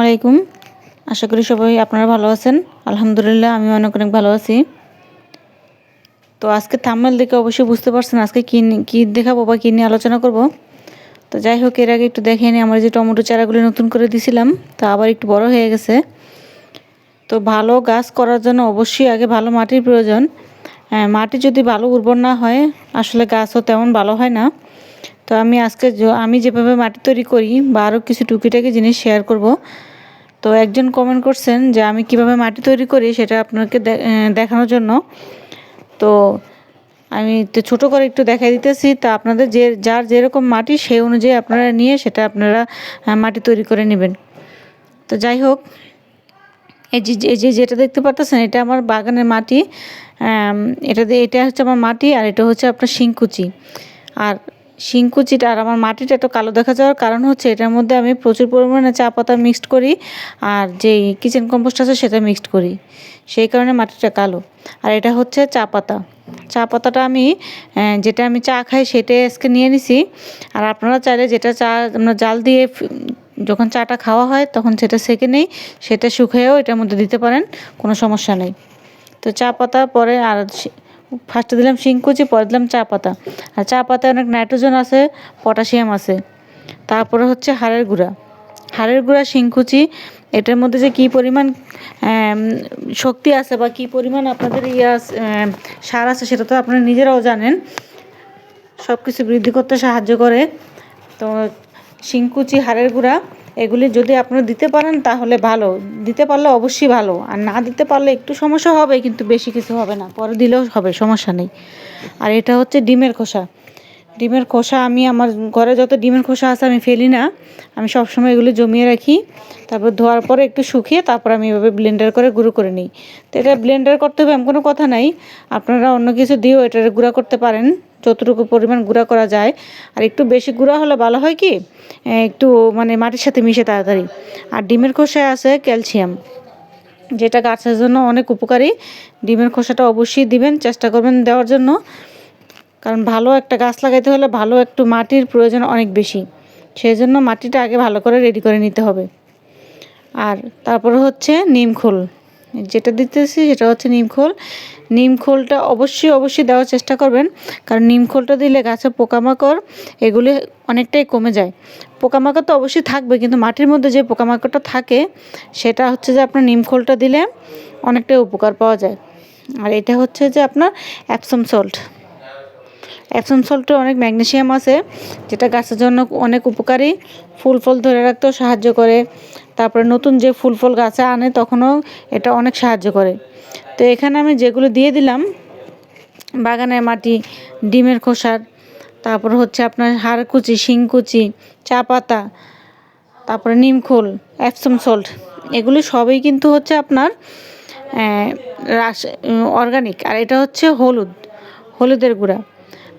আলাইকুম। আশা করি সবাই আপনারা ভালো আছেন। আলহামদুলিল্লাহ আমি অনেক অনেক ভালো আছি। তো আজকে থাম্বনেল দেখে অবশ্যই বুঝতে পারছেন আজকে কী কী দেখাবো বা কী নিয়ে আলোচনা করব। তো যাই হোক এর আগে একটু দেখে নিই আমার যে টমেটো চারাগুলি নতুন করে দিছিলাম তা আবার একটু বড় হয়ে গেছে। তো ভালো গাছ করার জন্য অবশ্যই আগে ভালো মাটির প্রয়োজন। হ্যাঁ, মাটি যদি ভালো উর্বর না হয় আসলে গাছও তেমন ভালো হয় না। তো আমি আজকে আমি যেভাবে মাটি তৈরি করি বা আরও কিছু টুকিটাকি জিনিস শেয়ার করব তো একজন কমেন্ট করছেন যে আমি কীভাবে মাটি তৈরি করি সেটা আপনাকে দেখানোর জন্য। তো আমি তো ছোটো করে একটু দেখাই দিতেছি। তা আপনাদের যে, যার যেরকম মাটি সেই অনুযায়ী আপনারা নিয়ে সেটা আপনারা মাটি তৈরি করে নেবেন। তো যাই হোক, এই যে যেটা দেখতে পারতেছেন এটা আমার বাগানের মাটি। এটা এটা হচ্ছে আমার মাটি আর এটা হচ্ছে আপনার শিংকুচি। আর শিংকুচিটা আর আমার মাটিটা একটু কালো দেখা যাওয়ার কারণ হচ্ছে এটার মধ্যে আমি প্রচুর পরিমাণে চা পাতা মিক্সড করি আর যে কিচেন কম্পোস্ট আছে সেটা মিক্সড করি। সেই কারণে মাটিটা কালো। আর এটা হচ্ছে চা পাতা। চা পাতাটা আমি যেটা আমি চা খাই সেটাই আজকে নিয়ে নিছি। আর আপনারা চাইলে যেটা চা আমরা জাল দিয়ে যখন চাটা খাওয়া হয় তখন সেটা সেকে নেই, সেটা শুকিয়েও এটার মধ্যে দিতে পারেন, কোনো সমস্যা নেই। তো চা পাতা পরে আর ফার্স্টে দিলাম শিংকুচি, পরে দিলাম চা পাতা। আর চা পাতায় অনেক নাইট্রোজেন আছে, পটাশিয়াম আছে। তারপরে হচ্ছে হাড়ের গুঁড়া। হাড়ের গুঁড়া, শিংকুচি, এটার মধ্যে যে কী পরিমাণ শক্তি আছে বা কী পরিমাণ আপনাদের ইয়ে সার আছে সেটা তো আপনারা নিজেরাও জানেন। সব কিছু বৃদ্ধি করতে সাহায্য করে। তো শিংকুচি, হাড়ের গুঁড়া এগুলি যদি আপনারা দিতে পারেন তাহলে ভালো। দিতে পারলে অবশ্যই ভালো। আর না দিতে পারলে একটু সমস্যা হবে, কিন্তু বেশি কিছু হবে না। পরে দিলেও হবে, সমস্যা নেই। আর এটা হচ্ছে ডিমের খোসা। ডিমের খোসা আমি আমার ঘরে যত ডিমের খোসা আছে আমি ফেলি না। আমি সবসময় এগুলো জমিয়ে রাখি। তারপর ধোয়ার পরে একটু শুকিয়ে তারপর আমি এভাবে ব্লেন্ডার করে গুঁড়ো করে নিই। তো এটা ব্লেন্ডার করতে হবে এমন কোনো কথা নাই। আপনারা অন্য কিছু দিয়েও এটা গুঁড়া করতে পারেন। যতটুকু পরিমাণ গুঁড়া করা যায়। আর একটু বেশি গুঁড়া হলে ভালো হয় কি? একটু মানে মাটির সাথে মিশে তাড়াতাড়ি। আর ডিমের খোসায় আছে ক্যালসিয়াম। যেটা গাছের জন্য অনেক উপকারী। ডিমের খোসাটা অবশ্যই দিবেন, চেষ্টা করবেন দেওয়ার জন্য। কারণ ভালো একটা গাছ লাগাইতে হলে ভালো একটু মাটির প্রয়োজন অনেক বেশি। সেই জন্য মাটিটা আগে ভালো করে রেডি করে নিতে হবে। আর তারপরে হচ্ছে নিমখোল যেটা দিতেছি সেটা হচ্ছে নিমখোল নিমখোলটা অবশ্যই অবশ্যই দেওয়ার চেষ্টা করবেন। কারণ নিমখোলটা দিলে গাছে পোকামাকড় এগুলি অনেকটাই কমে যায়। পোকামাকড় তো অবশ্যই থাকবে, কিন্তু মাটির মধ্যে যে পোকামাকড়টা থাকে, সেটা হচ্ছে যে আপনার নিমখোলটা দিলে অনেকটাই উপকার পাওয়া যায়। আর এটা হচ্ছে যে আপনার অ্যাপসম সল্ট অ্যাপসম সল্টে অনেক ম্যাগনেসিয়াম আছে, যেটা গাছের জন্য অনেক উপকারী। ফুল ফল ধরে রাখতেও সাহায্য করে। তারপরে নতুন যে ফুল ফল গাছে আনে, তখনও এটা অনেক সাহায্য করে। তো এখানে আমি যেগুলো দিয়ে দিলাম, বাগানের মাটি, ডিমের খোসার তারপর হচ্ছে আপনার হাড়কুচি, শিংকুচি, চা পাতা, তারপরে নিমখোল অ্যাপসম সল্ট, এগুলি সবই কিন্তু হচ্ছে আপনার রাস, অর্গানিক। আর এটা হচ্ছে হলুদ, হলুদের গুঁড়া।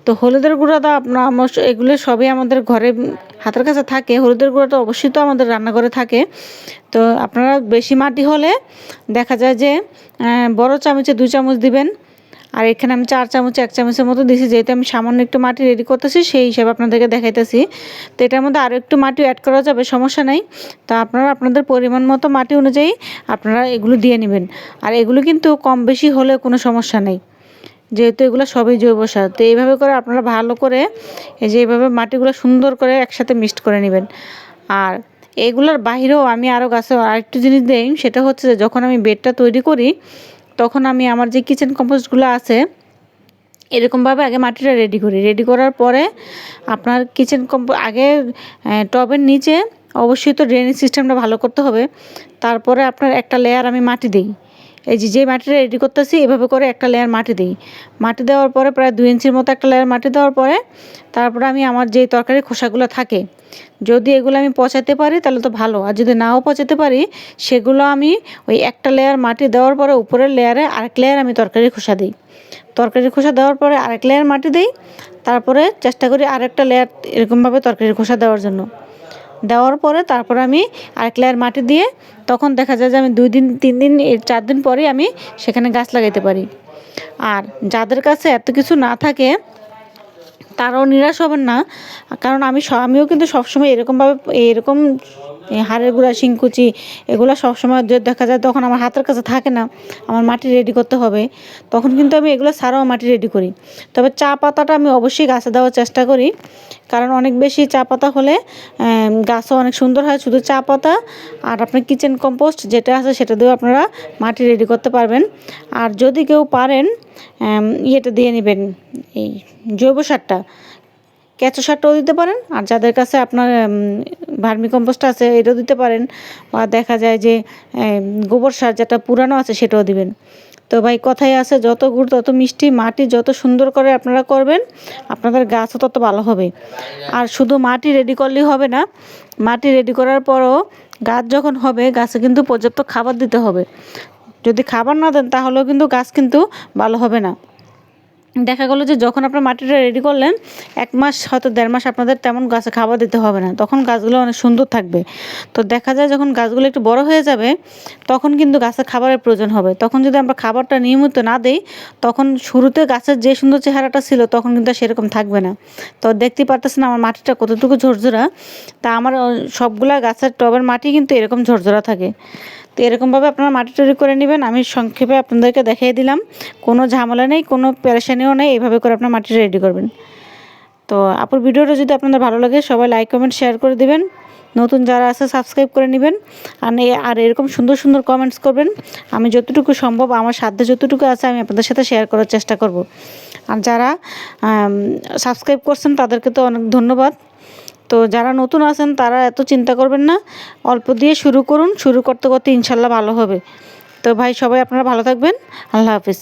তো হলুদের গুঁড়া তো আপনার এগুলো সবই আমাদের ঘরে হাতের কাছে থাকে। হলুদের গুঁড়া তো অবশ্যই তো আমাদের রান্নাঘরে থাকে। তো আপনারা বেশি মাটি হলে দেখা যায় যে বড় চামচে দু চামচ দিবেন। আর এখানে আমি চার চামচ, এক চামচের মতো দিছি। যেহেতু আমি সামান্য একটু মাটি রেডি করতেছি, সেই হিসাবে আপনাদেরকে দেখাইতেছি। তো এটার মধ্যে আরও একটু মাটি অ্যাড করা যাবে, সমস্যা নেই। তো আপনারা আপনাদের পরিমাণ মতো মাটি অনুযায়ী আপনারা এগুলো দিয়ে নেবেন। আর এগুলো কিন্তু কম বেশি হলে কোনো সমস্যা নেই। যেহেতু এগুলো সবই জৈব সার, তো এইভাবে করে আপনারা ভালো করে এই যে এইভাবে মাটিগুলো সুন্দর করে একসাথে মিক্সড করে নেবেন। আর এগুলোর বাহিরেও আমি আরও গাছে আরেকটু জিনিস দিই, সেটা হচ্ছে যে যখন আমি বেডটা তৈরি করি, তখন আমি আমার যে কিচেন কম্পোস্টগুলো আছে, এরকমভাবে আগে মাটিটা রেডি করি। রেডি করার পরে আপনার কিচেন কম্পো আগে টবের নিচে অবশ্যই তো ড্রেনেজ সিস্টেমটা ভালো করতে হবে। তারপরে আপনার একটা লেয়ার আমি মাটি দিই। এই যে যে মাটিটা রেডি করতেছি, এভাবে করে একটা লেয়ার মাটি দিই। মাটি দেওয়ার পরে প্রায় দুই ইঞ্চির মতো একটা লেয়ার মাটি দেওয়ার পরে তারপরে আমি আমার যেই তরকারির খোসাগুলো থাকে, যদি এগুলো আমি পচাতে পারি তাহলে তো ভালো। আর যদি নাও পচাতে পারি, সেগুলো আমি ওই একটা লেয়ার মাটি দেওয়ার পরে উপরের লেয়ারে আরেক লেয়ার আমি তরকারির খোসা দিই। তরকারির খোসা দেওয়ার পরে আরেক লেয়ার মাটি দিই, তারপরে চেষ্টা করি আরেকটা লেয়ার এরকমভাবে তরকারির খোসা দেওয়ার জন্য। দেওয়ার পরে তারপর আমি আর লেয়ার মাটি দিয়ে তখন দেখা যায় যে আমি দুই দিন, তিন দিন চার দিন পরে আমি সেখানে গাছ লাগাইতে পারি। আর যাদের কাছে এত কিছু না থাকে, তারাও নিরাশ হবেন না। কারণ আমি আমিও কিন্তু সবসময় এরকমভাবে, এরকম হাড়ের গুঁড়া, শিংকুচি, এগুলো সবসময় দেখা যায় তখন আমার হাতের কাছে থাকে না। আমার মাটি রেডি করতে হবে। তখন কিন্তু আমি এগুলো ছাড়াও মাটি রেডি করি। তবে চা পাতাটা আমি অবশ্যই গাছে দেওয়ার চেষ্টা করি। কারণ অনেক বেশি চা পাতা হলে গাছও অনেক সুন্দর হয়। শুধু চা পাতা আর আপনার কিচেন কম্পোস্ট যেটা আছে সেটা দিয়েও আপনারা মাটি রেডি করতে পারবেন। আর যদি কেউ পারেন ইয়েটা দিয়ে নেবেন, এই জৈব সারটা। কেঁচো সারটাও দিতে পারেন। আর যাদের কাছে আপনার ভার্মি কম্পোস্ট আছে, এটাও দিতে পারেন। বা দেখা যায় যে গোবর সার যেটা পুরানো আছে সেটাও দিবেন। তো ভাই, কথাই আছে, যত গুড় তত মিষ্টি, মাটি যত সুন্দর করে আপনারা করবেন, আপনাদের গাছও তত ভালো হবে। আর শুধু মাটি রেডি করলেই হবে না, মাটি রেডি করার পরও গাছ যখন হবে, গাছে কিন্তু পর্যাপ্ত খাবার দিতে হবে। যদি খাবার না দেন, তাহলেও কিন্তু গাছ কিন্তু ভালো হবে না। দেখা গেলো যে যখন আপনার মাটিটা রেডি করলেন, এক মাস হয়তো দেড় মাস আপনাদের তেমন গাছে খাবার দিতে হবে না। তখন গাছগুলো অনেক সুন্দর থাকবে। তো দেখা যায় যখন গাছগুলো একটু বড় হয়ে যাবে, তখন কিন্তু গাছের খাবারের প্রয়োজন হবে। তখন যদি আমরা খাবারটা নিয়মিত না দিই, তখন শুরুতে গাছের যে সুন্দর চেহারাটা ছিল, তখন কিন্তু সেরকম থাকবে না। তো দেখতে পারতেছেন আমার মাটিটা কতটুকু ঝরঝরা। তা আমার, সবগুলা গাছের টবের মাটি কিন্তু এরকম ঝরঝরা থাকে। তো এরকমভাবে আপনারা মাটি তৈরি করে নেবেন। আমি সংক্ষেপে আপনাদেরকে দেখিয়ে দিলাম। কোনো ঝামেলা নেই, কোনো পেরেশানিও নেই, এইভাবে করে আপনার মাটি রেডি করবেন। তো আপুর ভিডিওটা যদি আপনাদের ভালো লাগে, সবাই লাইক কমেন্ট শেয়ার করে দিবেন। নতুন যারা আছে সাবস্ক্রাইব করে নেবেন। আর আর এরকম সুন্দর সুন্দর কমেন্টস করবেন। আমি যতটুকু সম্ভব, আমার সাধ্যে যতটুকু আছে, আমি আপনাদের সাথে শেয়ার করার চেষ্টা করব। আর যারা সাবস্ক্রাইব করছেন, তাদেরকে তো অনেক ধন্যবাদ। তো যারা নতুন আছেন, তারা এত চিন্তা করবেন না। অল্প দিয়ে শুরু করুন, শুরু করতে করতে ইনশাল্লাহ ভালো হবে। তো ভাই, সবাই আপনারা ভালো থাকবেন। আল্লাহ হাফিজ।